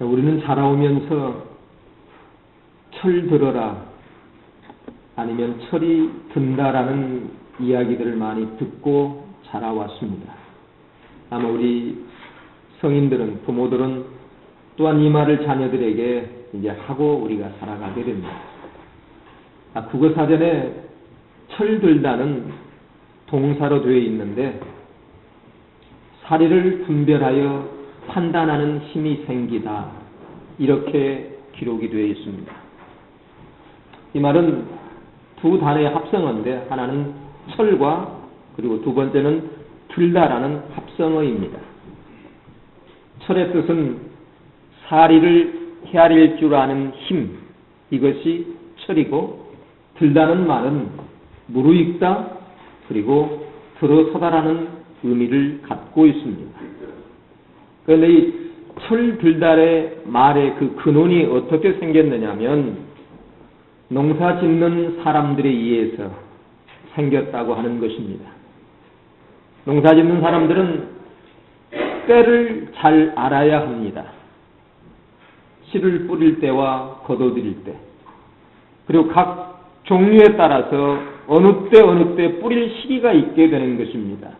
자, 우리는 자라오면서 철 들어라 아니면 철이 든다라는 이야기들을 많이 듣고 자라왔습니다. 아마 우리 성인들은 부모들은 또한 이 말을 자녀들에게 이제 하고 우리가 살아가게 됩니다. 아, 국어 사전에 철 들다는 동사로 되어 있는데 사리를 분별하여 판단하는 힘이 생기다 이렇게 기록이 되어 있습니다. 이 말은 두 단어의 합성어인데 하나는 철과 그리고 두 번째는 들다라는 합성어입니다. 철의 뜻은 사리를 헤아릴 줄 아는 힘 이것이 철이고 들다는 말은 무르익다 그리고 들어서다라는 의미를 갖고 있습니다. 그런데 이 철들달의 말의 그 근원이 어떻게 생겼느냐면 농사 짓는 사람들에 의해서 생겼다고 하는 것입니다. 농사 짓는 사람들은 때를 잘 알아야 합니다. 씨를 뿌릴 때와 걷어들일 때, 그리고 각 종류에 따라서 어느 때 어느 때 뿌릴 시기가 있게 되는 것입니다.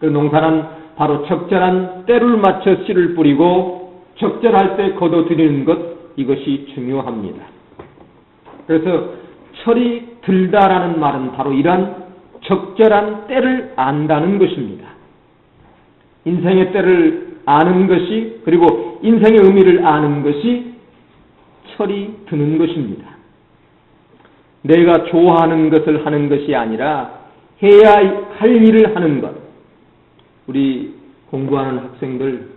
그 농사는 바로 적절한 때를 맞춰 씨를 뿌리고 적절할 때 걷어들이는 것 이것이 중요합니다. 그래서 철이 들다라는 말은 바로 이러한 적절한 때를 안다는 것입니다. 인생의 때를 아는 것이 그리고 인생의 의미를 아는 것이 철이 드는 것입니다. 내가 좋아하는 것을 하는 것이 아니라 해야 할 일을 하는 것. 우리 공부하는 학생들,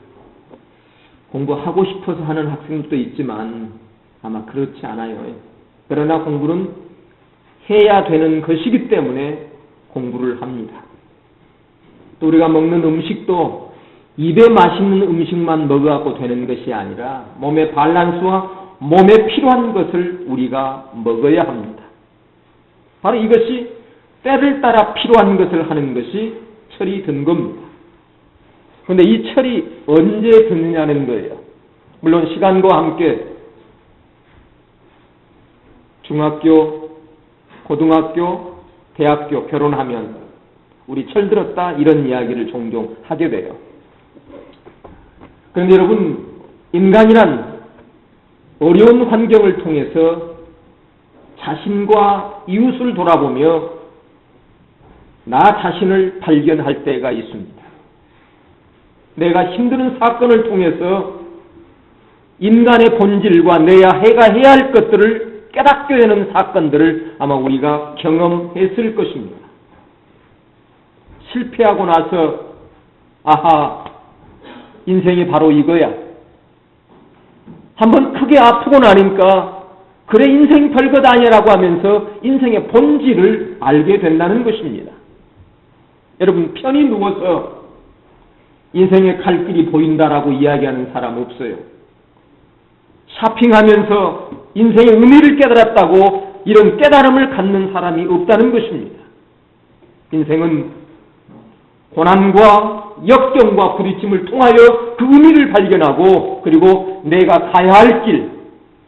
공부하고 싶어서 하는 학생들도 있지만 아마 그렇지 않아요. 그러나 공부는 해야 되는 것이기 때문에 공부를 합니다. 또 우리가 먹는 음식도 입에 맛있는 음식만 먹어갖고 되는 것이 아니라 몸의 밸런스와 몸에 필요한 것을 우리가 먹어야 합니다. 바로 이것이 때를 따라 필요한 것을 하는 것이 철이 든 겁니다. 그런데 이 철이 언제 드느냐는 거예요. 물론 시간과 함께 중학교, 고등학교, 대학교 결혼하면 우리 철 들었다 이런 이야기를 종종 하게 돼요. 그런데 여러분 인간이란 어려운 환경을 통해서 자신과 이웃을 돌아보며 나 자신을 발견할 때가 있습니다. 내가 힘드는 사건을 통해서 인간의 본질과 내야 해가 해야 할 것들을 깨닫게 되는 사건들을 아마 우리가 경험했을 것입니다. 실패하고 나서 아하 인생이 바로 이거야. 한번 크게 아프고 나니까 그래 인생 별것 아니라고 하면서 인생의 본질을 알게 된다는 것입니다. 여러분 편히 누워서 인생의 갈 길이 보인다라고 이야기하는 사람 없어요. 샤핑하면서 인생의 의미를 깨달았다고 이런 깨달음을 갖는 사람이 없다는 것입니다. 인생은 고난과 역경과 부딪힘을 통하여 그 의미를 발견하고 그리고 내가 가야 할 길,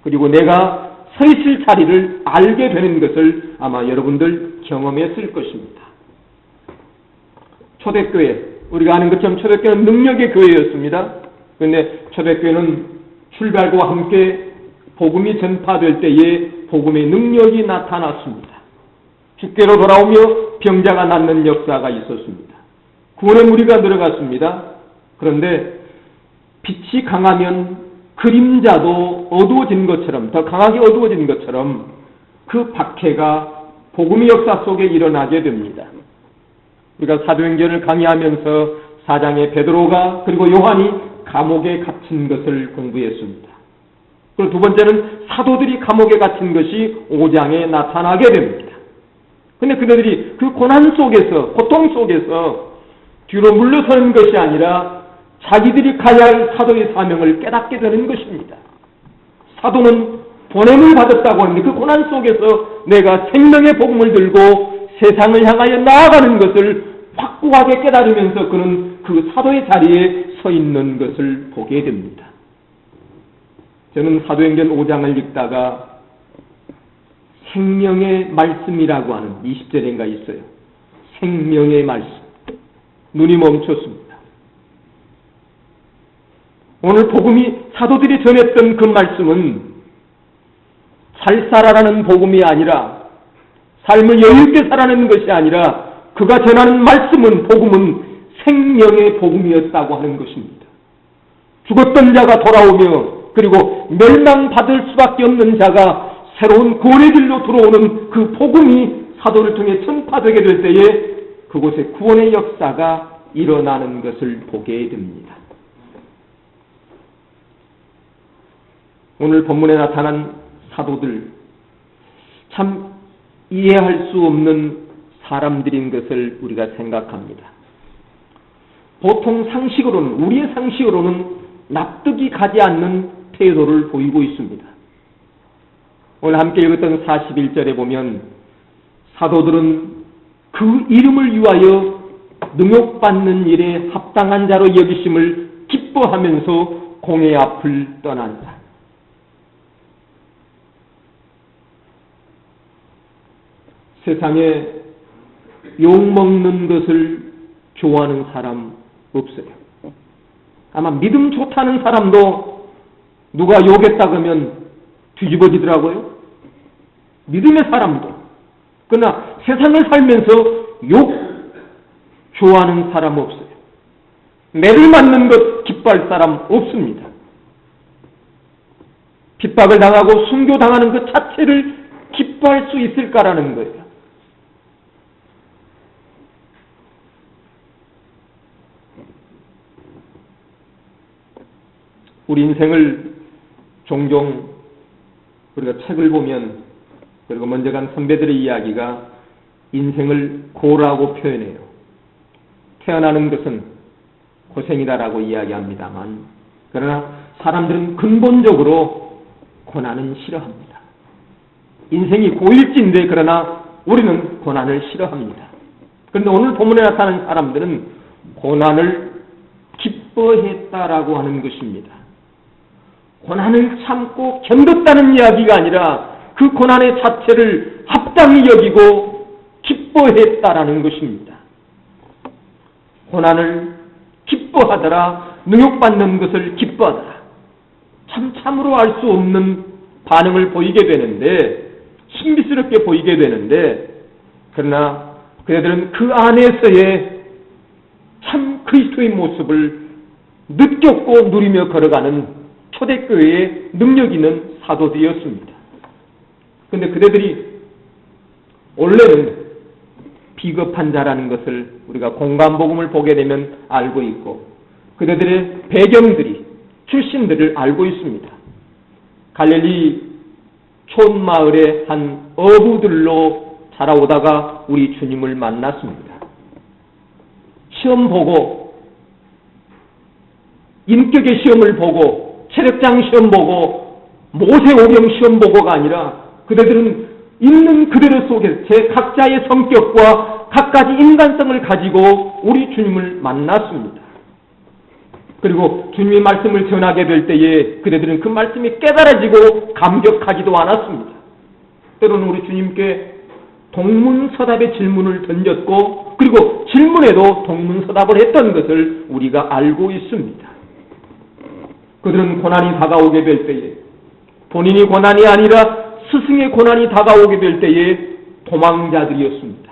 그리고 내가 서 있을 자리를 알게 되는 것을 아마 여러분들 경험했을 것입니다. 초대교회, 우리가 아는 것처럼 초대교회는 능력의 교회였습니다. 그런데 초대교회는 출발과 함께 복음이 전파될 때에 복음의 능력이 나타났습니다. 주께로 돌아오며 병자가 낫는 역사가 있었습니다. 구원의 무리가 들어갔습니다. 그런데 빛이 강하면 그림자도 어두워진 것처럼 더 강하게 어두워진 것처럼 그 박해가 복음의 역사 속에 일어나게 됩니다. 우리가 사도행전을 강의하면서 사장의 베드로가 그리고 요한이 감옥에 갇힌 것을 공부했습니다. 그리고 두 번째는 사도들이 감옥에 갇힌 것이 5장에 나타나게 됩니다. 근데 그들이 그 고난 속에서 고통 속에서 뒤로 물러서는 것이 아니라 자기들이 가야 할 사도의 사명을 깨닫게 되는 것입니다. 사도는 보냄을 받았다고 하는데 그 고난 속에서 내가 생명의 복음을 들고 세상을 향하여 나아가는 것을 확고하게 깨달으면서 그는 그 사도의 자리에 서 있는 것을 보게 됩니다. 저는 사도행전 5장을 읽다가 생명의 말씀이라고 하는 20절인가 있어요. 생명의 말씀. 눈이 멈췄습니다. 오늘 복음이 사도들이 전했던 그 말씀은 살살하라는 복음이 아니라 삶을 여유있게 살아내는 것이 아니라 그가 전하는 말씀은 복음은 생명의 복음이었다고 하는 것입니다. 죽었던 자가 돌아오며 그리고 멸망받을 수밖에 없는 자가 새로운 구원의 길로 들어오는 그 복음이 사도를 통해 전파되게 될 때에 그곳에 구원의 역사가 일어나는 것을 보게 됩니다. 오늘 본문에 나타난 사도들 참 이해할 수 없는 사람들인 것을 우리가 생각합니다. 보통 상식으로는 우리의 상식으로는 납득이 가지 않는 태도를 보이고 있습니다. 오늘 함께 읽었던 41절에 보면 사도들은 그 이름을 위하여 능욕받는 일에 합당한 자로 여기심을 기뻐하면서 공의 앞을 떠난다. 세상에 욕먹는 것을 좋아하는 사람 없어요. 아마 믿음 좋다는 사람도 누가 욕했다 그러면 뒤집어지더라고요. 믿음의 사람도. 그러나 세상을 살면서 욕 좋아하는 사람 없어요. 매를 맞는 것 기뻐할 사람 없습니다. 핍박을 당하고 순교당하는 것 자체를 기뻐할 수 있을까라는 거예요. 우리 인생을 종종 우리가 책을 보면 그리고 먼저 간 선배들의 이야기가 인생을 고라고 표현해요. 태어나는 것은 고생이다라고 이야기합니다만 그러나 사람들은 근본적으로 고난은 싫어합니다. 인생이 고일진데 그러나 우리는 고난을 싫어합니다. 그런데 오늘 본문에 나타나는 사람들은 고난을 기뻐했다라고 하는 것입니다. 고난을 참고 견뎠다는 이야기가 아니라 그 고난의 자체를 합당히 여기고 기뻐했다라는 것입니다. 고난을 기뻐하더라, 능욕받는 것을 기뻐하더라. 참 참으로 알 수 없는 반응을 보이게 되는데 신비스럽게 보이게 되는데 그러나 그들은 그 안에서의 참 그리스도의 모습을 느꼈고 누리며 걸어가는 초대교회의 능력 있는 사도들이었습니다. 근데 그대들이 원래는 비겁한 자라는 것을 우리가 공간복음을 보게 되면 알고 있고 그대들의 배경들이 출신들을 알고 있습니다. 갈릴리 촌마을의 한 어부들로 자라오다가 우리 주님을 만났습니다. 시험 보고 인격의 시험을 보고 체력장 시험 보고 모세오경 시험 보고가 아니라 그대들은 있는 그대로 속에 제 각자의 성격과 각가지 인간성을 가지고 우리 주님을 만났습니다. 그리고 주님의 말씀을 전하게 될 때에 그대들은 그 말씀이 깨달아지고 감격하지도 않았습니다. 때로는 우리 주님께 동문서답의 질문을 던졌고 그리고 질문에도 동문서답을 했던 것을 우리가 알고 있습니다. 그들은 고난이 다가오게 될 때에 본인이 고난이 아니라 스승의 고난이 다가오게 될 때에 도망자들이었습니다.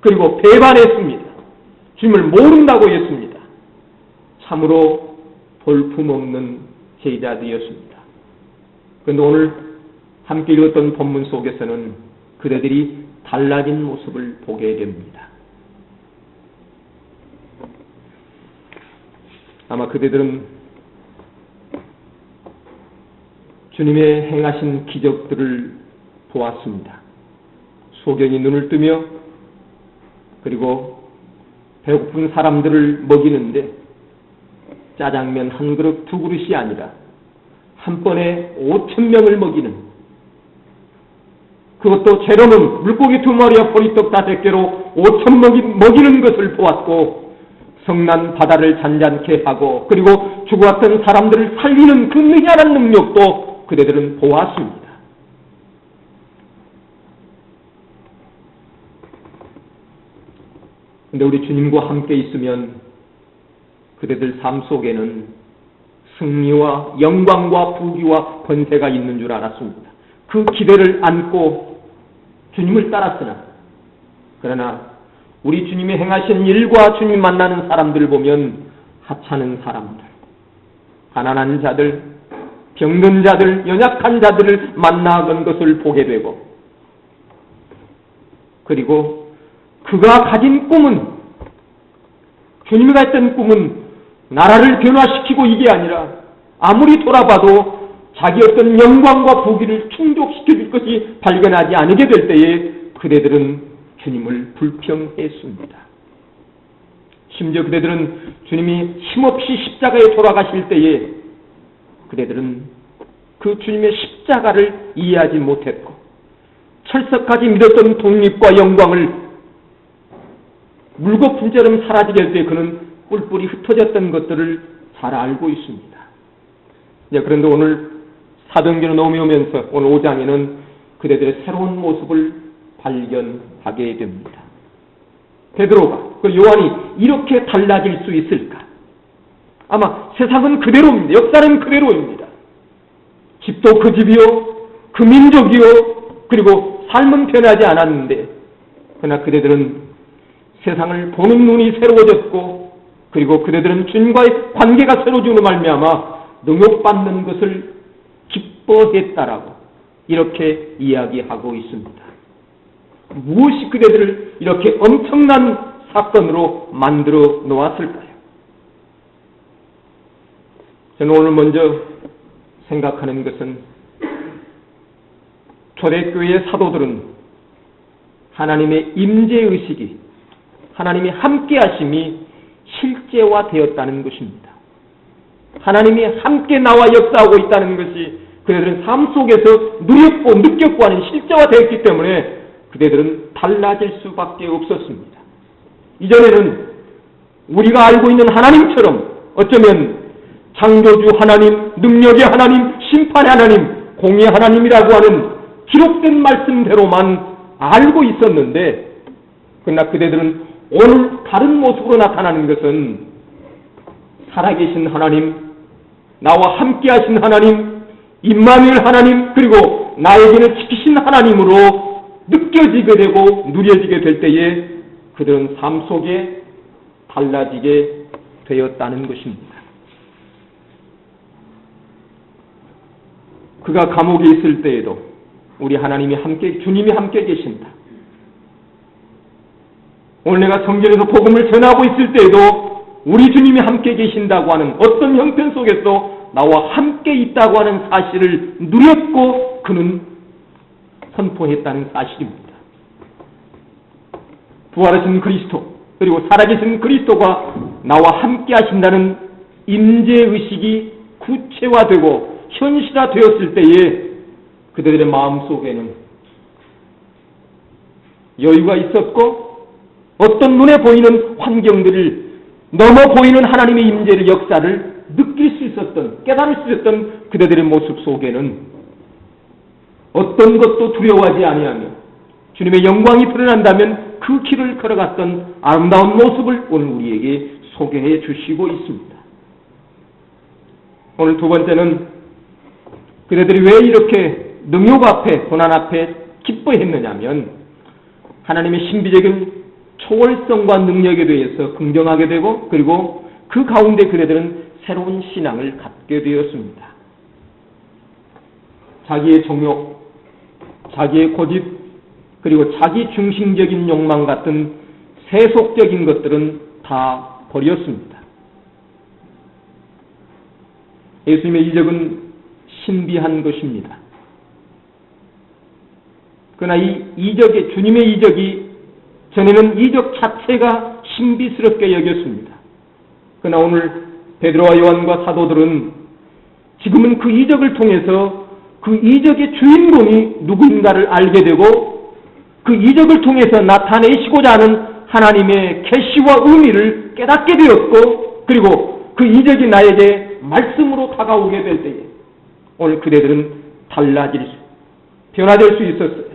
그리고 배반했습니다. 주님을 모른다고 했습니다. 참으로 볼품없는 제자들이었습니다. 그런데 오늘 함께 읽었던 본문 속에서는 그대들이 달라진 모습을 보게 됩니다. 아마 그대들은 주님의 행하신 기적들을 보았습니다. 소경이 눈을 뜨며 그리고 배고픈 사람들을 먹이는데 짜장면 한 그릇 두 그릇이 아니라 한 번에 오천 명을 먹이는 그것도 재료는 물고기 두 마리와 보리떡 다섯 개로 오천 먹이, 먹이는 것을 보았고 성난 바다를 잔잔케 하고 그리고 죽어왔던 사람들을 살리는 그 능이한 능력도 그대들은 보았습니다. 근데 우리 주님과 함께 있으면 그대들 삶 속에는 승리와 영광과 부귀와 권세가 있는 줄 알았습니다. 그 기대를 안고 주님을 따랐으나 그러나 우리 주님이 행하신 일과 주님 만나는 사람들을 보면 하찮은 사람들, 가난한 자들, 병든 자들, 연약한 자들을 만나던 것을 보게 되고 그리고 그가 가진 꿈은 주님이 가졌던 꿈은 나라를 변화시키고 이게 아니라 아무리 돌아봐도 자기 어떤 영광과 부귀를 충족시켜줄 것이 발견하지 않게 될 때에 그대들은 주님을 불평했습니다. 심지어 그대들은 주님이 힘없이 십자가에 돌아가실 때에 그대들은 그 주님의 십자가를 이해하지 못했고 철석까지 믿었던 독립과 영광을 물거품처럼 사라지게 할 때 그는 뿔뿔이 흩어졌던 것들을 잘 알고 있습니다. 이제 그런데 오늘 사도행전을 넘어오면서 오늘 5장에는 그대들의 새로운 모습을 발견하게 됩니다. 베드로가 그 요한이 이렇게 달라질 수 있을까? 아마 세상은 그대로입니다. 역사는 그대로입니다. 집도 그 집이요, 그 민족이요, 그리고 삶은 변하지 않았는데, 그러나 그대들은 세상을 보는 눈이 새로워졌고, 그리고 그대들은 주님과의 관계가 새로워지는 말미암아 능욕받는 것을 기뻐했다라고 이렇게 이야기하고 있습니다. 무엇이 그대들을 이렇게 엄청난 사건으로 만들어 놓았을까요? 저는 오늘 먼저 생각하는 것은 초대교회의 사도들은 하나님의 임재의식이 하나님의 함께하심이 실제화되었다는 것입니다. 하나님이 함께 나와 역사하고 있다는 것이 그들은 삶 속에서 누렸고 느꼈고 하는 실제화되었기 때문에 그대들은 달라질 수밖에 없었습니다. 이전에는 우리가 알고 있는 하나님처럼 어쩌면 창조주 하나님, 능력의 하나님, 심판의 하나님, 공의 하나님이라고 하는 기록된 말씀대로만 알고 있었는데 그러나 그대들은 오늘 다른 모습으로 나타나는 것은 살아계신 하나님, 나와 함께 하신 하나님, 임마누엘 하나님, 그리고 나에게는 지키신 하나님으로 느껴지게 되고 누려지게 될 때에 그들은 삶 속에 달라지게 되었다는 것입니다. 그가 감옥에 있을 때에도 우리 하나님이 함께, 주님이 함께 계신다. 오늘 내가 성전에서 복음을 전하고 있을 때에도 우리 주님이 함께 계신다고 하는 어떤 형편 속에서 나와 함께 있다고 하는 사실을 누렸고 그는 선포했다는 사실입니다. 부활하신 그리스도 그리고 살아계신 그리스도가 나와 함께 하신다는 임재의식이 구체화되고 현실화되었을 때에 그들의 마음속에는 여유가 있었고 어떤 눈에 보이는 환경들을 넘어 보이는 하나님의 임재를 역사를 느낄 수 있었던 깨달을 수 있었던 그들의 모습 속에는 어떤 것도 두려워하지 아니하며 주님의 영광이 드러난다면 그 길을 걸어갔던 아름다운 모습을 오늘 우리에게 소개해 주시고 있습니다. 오늘 두 번째는 그들이 왜 이렇게 능욕 앞에 고난 앞에 기뻐했느냐면 하나님의 신비적인 초월성과 능력에 대해서 긍정하게 되고 그리고 그 가운데 그들은 새로운 신앙을 갖게 되었습니다. 자기의 정욕, 자기의 고집, 그리고 자기 중심적인 욕망 같은 세속적인 것들은 다 버렸습니다. 예수님의 이적은 신비한 것입니다. 그러나 이 이적의, 주님의 이적이 전에는 이적 자체가 신비스럽게 여겼습니다. 그러나 오늘 베드로와 요한과 사도들은 지금은 그 이적을 통해서 그 이적의 주인공이 누구인가를 알게 되고 그 이적을 통해서 나타내시고자 하는 하나님의 계시와 의미를 깨닫게 되었고 그리고 그 이적이 나에게 말씀으로 다가오게 될 때에 오늘 그대들은 달라질 수, 변화될 수 있었어요.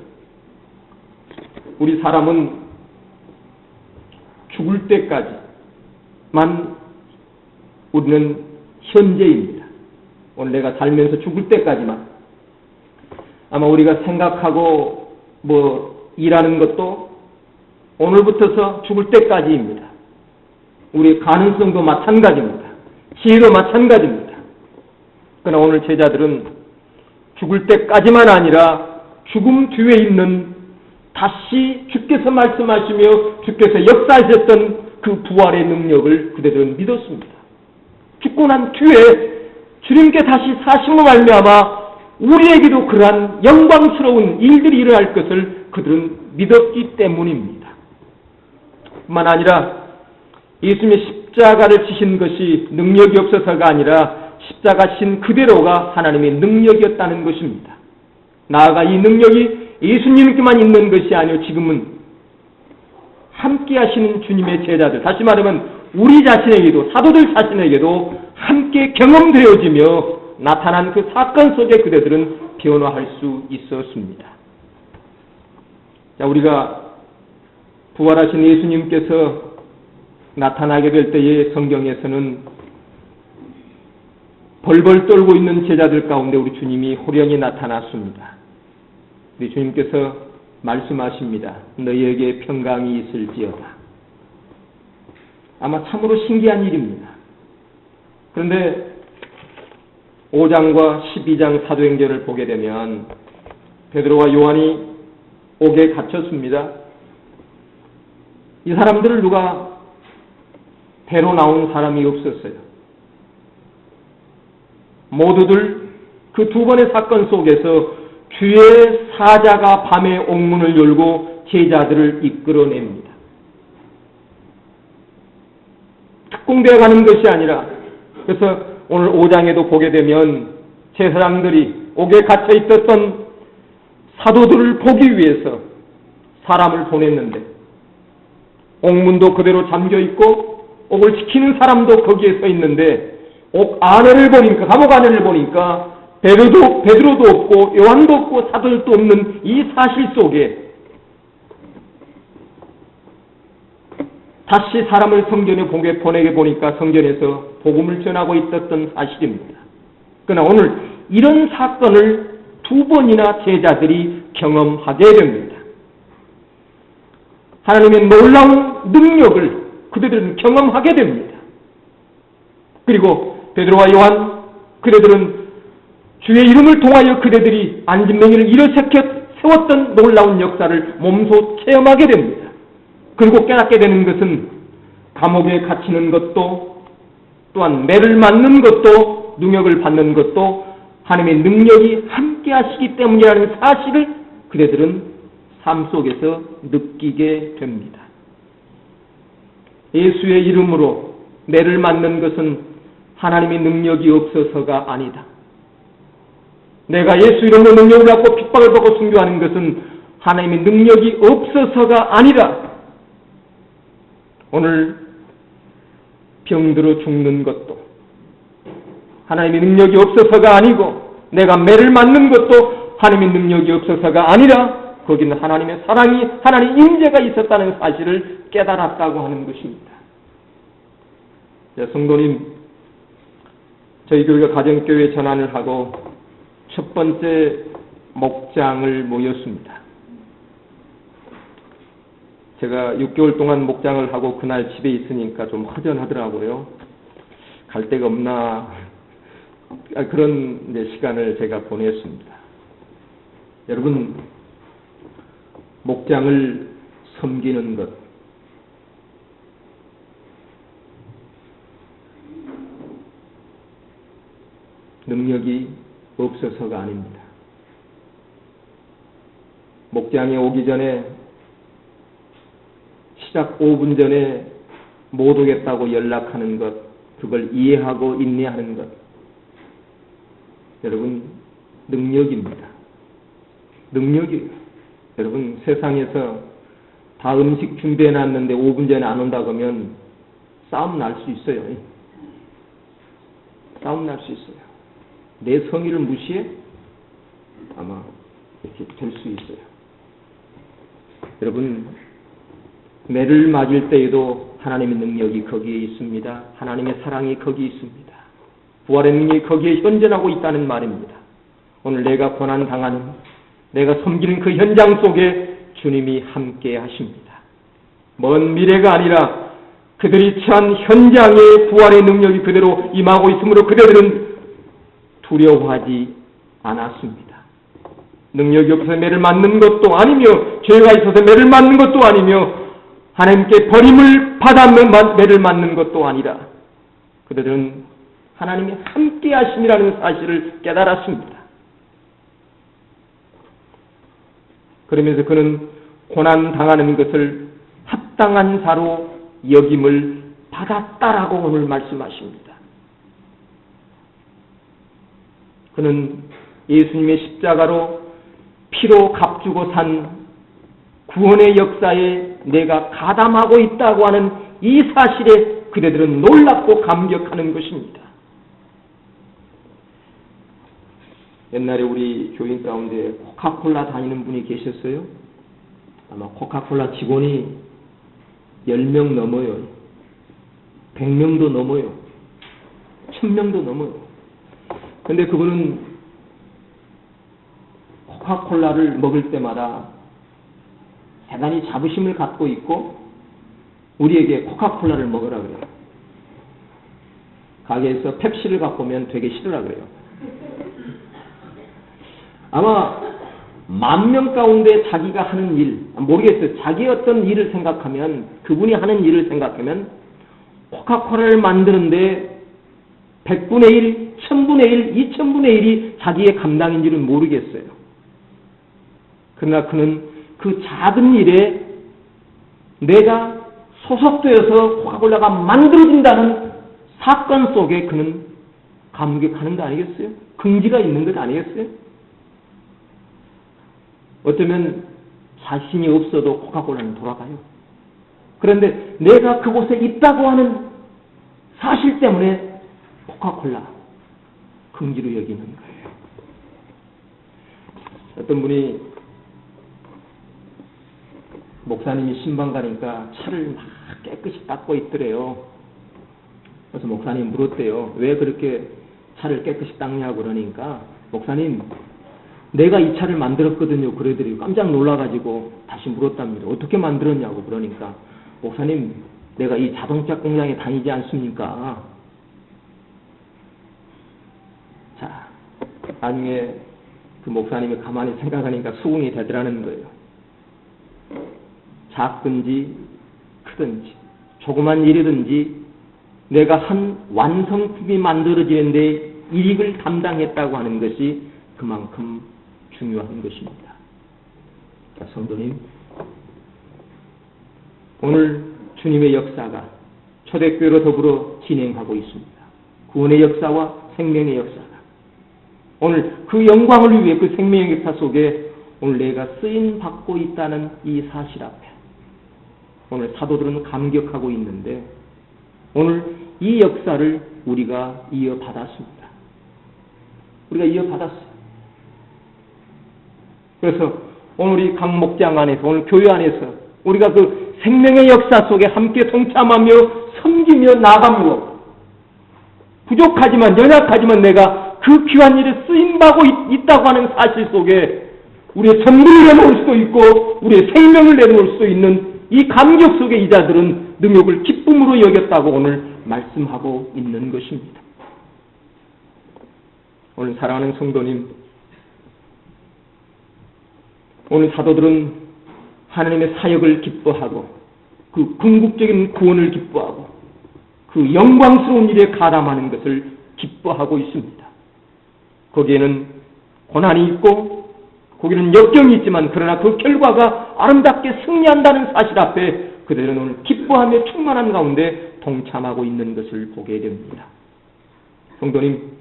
우리 사람은 죽을 때까지만 우리는 현재입니다. 오늘 내가 살면서 죽을 때까지만 아마 우리가 생각하고 뭐 일하는 것도 오늘부터서 죽을 때까지입니다. 우리의 가능성도 마찬가지입니다. 지혜도 마찬가지입니다. 그러나 오늘 제자들은 죽을 때까지만 아니라 죽음 뒤에 있는 다시 주께서 말씀하시며 주께서 역사하셨던 그 부활의 능력을 그대들은 믿었습니다. 죽고 난 뒤에 주님께 다시 사심을 말미암아 우리에게도 그러한 영광스러운 일들이 일어날 것을 그들은 믿었기 때문입니다. 뿐만 아니라 예수님의 십자가를 지신 것이 능력이 없어서가 아니라 십자가 신 그대로가 하나님의 능력이었다는 것입니다. 나아가 이 능력이 예수님께만 있는 것이 아니요 지금은 함께 하시는 주님의 제자들 다시 말하면 우리 자신에게도 사도들 자신에게도 함께 경험되어지며 나타난 그 사건 속에 그대들은 변화할 수 있었습니다. 자, 우리가 부활하신 예수님께서 나타나게 될 때에 성경에서는 벌벌 떨고 있는 제자들 가운데 우리 주님이 호련히 나타났습니다. 우리 주님께서 말씀하십니다. 너희에게 평강이 있을지어다. 아마 참으로 신기한 일입니다. 그런데 5장과 12장 사도행전을 보게 되면 베드로와 요한이 옥에 갇혔습니다. 이 사람들을 누가 배로 나온 사람이 없었어요. 모두들 그 두 번의 사건 속에서 주의 사자가 밤에 옥문을 열고 제자들을 이끌어냅니다. 특공대에 가는 것이 아니라 그래서 오늘 5장에도 보게 되면 제사장들이 옥에 갇혀 있었던 사도들을 보기 위해서 사람을 보냈는데 옥문도 그대로 잠겨 있고 옥을 지키는 사람도 거기에 서 있는데 옥 안에를 보니까 감옥 안에를 보니까 베드로도 베드로도 없고 요한도 없고 사도들도 없는 이 사실 속에 다시 사람을 성전에 보게 보내게 보니까 성전에서 복음을 전하고 있었던 사실입니다. 그러나 오늘 이런 사건을 두 번이나 제자들이 경험하게 됩니다. 하나님의 놀라운 능력을 그들은 경험하게 됩니다. 그리고 베드로와 요한 그들은 주의 이름을 통하여 그들이 안진맹이를 일어세켜 세웠던 놀라운 역사를 몸소 체험하게 됩니다. 그리고 깨닫게 되는 것은 감옥에 갇히는 것도 또한 매를 맞는 것도 능력을 받는 것도 하나님의 능력이 함께 하시기 때문이라는 사실을 그대들은 삶 속에서 느끼게 됩니다. 예수의 이름으로 매를 맞는 것은 하나님의 능력이 없어서가 아니다. 내가 예수 이름으로 능력을 갖고 핍박을 받고 순교하는 것은 하나님의 능력이 없어서가 아니라 오늘 병들어 죽는 것도 하나님의 능력이 없어서가 아니고 내가 매를 맞는 것도 하나님의 능력이 없어서가 아니라 거기는 하나님의 사랑이 하나님 임재가 있었다는 사실을 깨달았다고 하는 것입니다. 자, 성도님 저희 교회가 가정교회 전환을 하고 첫 번째 목장을 모였습니다. 제가 6개월 동안 목장을 하고 그날 집에 있으니까 좀 허전하더라고요. 갈 데가 없나 아, 그런 시간을 제가 보냈습니다. 여러분 목장을 섬기는 것 능력이 없어서가 아닙니다. 목장에 오기 전에 시작 5분 전에 못 오겠다고 연락하는 것, 그걸 이해하고 인내하는 것. 여러분, 능력입니다. 능력이 여러분, 세상에서 다 음식 준비해 놨는데 5분 전에 안 온다 그러면 싸움 날 수 있어요. 싸움 날 수 있어요. 내 성의를 무시해? 아마 이렇게 될 수 있어요. 여러분, 매를 맞을 때에도 하나님의 능력이 거기에 있습니다. 하나님의 사랑이 거기에 있습니다. 부활의 능력이 거기에 현존하고 있다는 말입니다. 오늘 내가 고난 당하는, 내가 섬기는 그 현장 속에 주님이 함께 하십니다. 먼 미래가 아니라 그들이 처한 현장에 부활의 능력이 그대로 임하고 있으므로 그대들은 두려워하지 않았습니다. 능력이 없어서 매를 맞는 것도 아니며 죄가 있어서 매를 맞는 것도 아니며 하나님께 버림을 받아 매를 맞는 것도 아니라 그들은 하나님이 함께 하심이라는 사실을 깨달았습니다. 그러면서 그는 고난 당하는 것을 합당한 자로 여김을 받았다라고 오늘 말씀하십니다. 그는 예수님의 십자가로 피로 값주고 산 구원의 역사에 내가 가담하고 있다고 하는 이 사실에 그대들은 놀랍고 감격하는 것입니다. 옛날에 우리 교인 가운데 코카콜라 다니는 분이 계셨어요. 아마 코카콜라 직원이 10명 넘어요. 100명도 넘어요. 1000명도 넘어요. 근데 그분은 코카콜라를 먹을 때마다 대단히 자부심을 갖고 있고 우리에게 코카콜라를 먹으라 그래요. 가게에서 펩시를 갖고 오면 되게 싫으라 그래요. 아마 만 명 가운데 자기가 하는 일, 모르겠어요. 자기 어떤 일을 생각하면, 그분이 하는 일을 생각하면, 코카콜라를 만드는데 100분의 1, 1000분의 1, 2000분의 1이 자기의 감당인지는 모르겠어요. 그러나 그는 그 작은 일에 내가 소속되어서 코카콜라가 만들어진다는 사건 속에 그는 감격하는 거 아니겠어요? 긍지가 있는 것 아니겠어요? 어쩌면 자신이 없어도 코카콜라는 돌아가요. 그런데 내가 그곳에 있다고 하는 사실 때문에 코카콜라 긍지로 여기는 거예요. 어떤 분이 목사님이 신방 가니까 차를 막 깨끗이 닦고 있더래요. 그래서 목사님 물었대요. 왜 그렇게 차를 깨끗이 닦냐고 그러니까 목사님 내가 이 차를 만들었거든요. 그러더니 깜짝 놀라가지고 다시 물었답니다. 어떻게 만들었냐고 그러니까 목사님 내가 이 자동차 공장에 다니지 않습니까? 자 나중에 그 목사님이 가만히 생각하니까 수긍이 되더라는 거예요. 작든지 크든지 조그만 일이든지 내가 한 완성품이 만들어지는데 이익을 담당했다고 하는 것이 그만큼 중요한 것입니다. 자, 성도님, 오늘 주님의 역사가 초대교회로 더불어 진행하고 있습니다. 구원의 역사와 생명의 역사가. 오늘 그 영광을 위해 그 생명의 역사 속에 오늘 내가 쓰임 받고 있다는 이 사실 앞에 오늘 사도들은 감격하고 있는데 오늘 이 역사를 우리가 이어받았습니다. 우리가 이어받았어요. 그래서 오늘 이 각 목장 안에서 오늘 교회 안에서 우리가 그 생명의 역사 속에 함께 동참하며 섬기며 나가며 부족하지만 연약하지만 내가 그 귀한 일에 쓰임받고 있다고 하는 사실 속에 우리의 전부를 내놓을 수도 있고 우리의 생명을 내놓을 수도 있는 이 감격 속에 이 자들은 능력을 기쁨으로 여겼다고 오늘 말씀하고 있는 것입니다. 오늘 사랑하는 성도님 오늘 사도들은 하나님의 사역을 기뻐하고 그 궁극적인 구원을 기뻐하고 그 영광스러운 일에 가담하는 것을 기뻐하고 있습니다. 거기에는 고난이 있고 거기는 역경이 있지만 그러나 그 결과가 아름답게 승리한다는 사실 앞에 그들은 오늘 기뻐하며 충만한 가운데 동참하고 있는 것을 보게 됩니다. 성도님,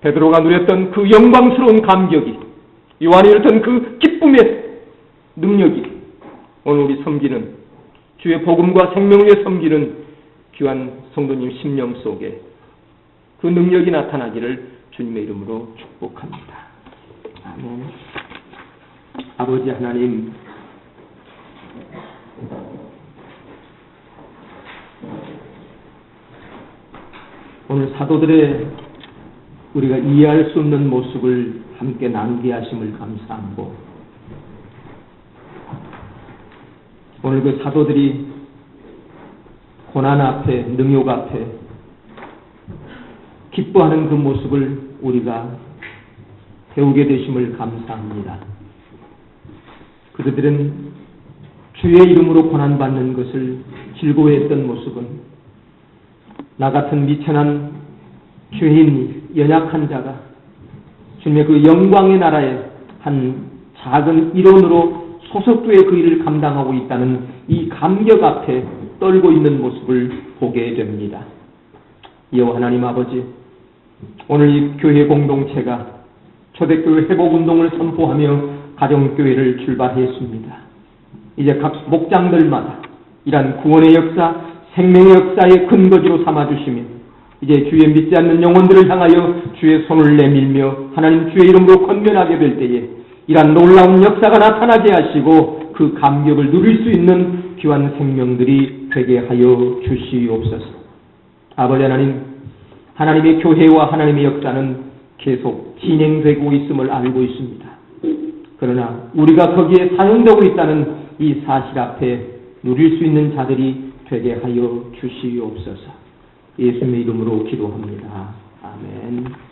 베드로가 누렸던 그 영광스러운 감격이 요한이 이랬던 그 기쁨의 능력이 오늘 우리 섬기는 주의 복음과 생명 위에 섬기는 귀한 성도님 심령 속에 그 능력이 나타나기를 주님의 이름으로 축복합니다. 아멘. 아버지 하나님, 오늘 사도들의 우리가 이해할 수 없는 모습을 함께 나누게 하심을 감사하고 오늘 그 사도들이 고난 앞에 능욕 앞에 기뻐하는 그 모습을 우리가 배우게 되심을 감사합니다. 그들은 주의 이름으로 고난받는 것을 즐거워했던 모습은 나 같은 미천한 죄인, 연약한 자가 주님의 그 영광의 나라에 한 작은 일원으로 소속도의 그 일을 감당하고 있다는 이 감격 앞에 떨고 있는 모습을 보게 됩니다. 여호와 하나님 아버지, 오늘 이 교회 공동체가 초대교회 회복운동을 선포하며 가정교회를 출발했습니다. 이제 각 목장들마다 이러한 구원의 역사, 생명의 역사의 근거지로 삼아주시며 이제 주의 믿지 않는 영혼들을 향하여 주의 손을 내밀며 하나님 주의 이름으로 건면하게 될 때에 이러한 놀라운 역사가 나타나게 하시고 그 감격을 누릴 수 있는 귀한 생명들이 되게 하여 주시옵소서. 아버지 하나님, 하나님의 교회와 하나님의 역사는 계속 진행되고 있음을 알고 있습니다. 그러나 우리가 거기에 사용되고 있다는 이 사실 앞에 누릴 수 있는 자들이 되게 하여 주시옵소서. 예수님의 이름으로 기도합니다. 아멘.